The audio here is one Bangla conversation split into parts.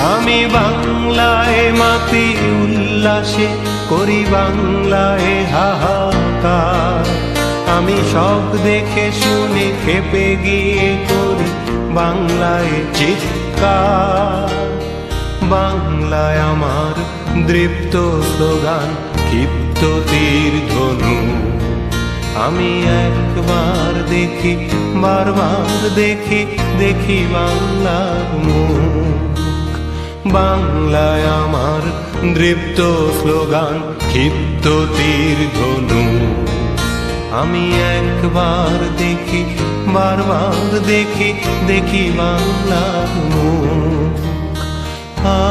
আমি বাংলায় মাতি উল্লাসে করি বাংলায় হাহাকার। আমি সব দেখে শুনে খেপে গিয়ে করি বাংলায় চিৎকার। বাংলায় আমার দৃপ্ত স্লোগান, ক্ষিপ্ত তীর ধনু। আমি একবার দেখি, বারবার দেখি দেখি বাংলার মুখ বাংলায় আমার দৃপ্ত স্লোগান ক্ষিপ্ত ধনু। আমি একবার দেখি বারবার দেখি দেখি বাংলার মুখ। আ,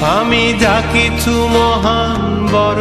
আমি যা কিছু মহান বড়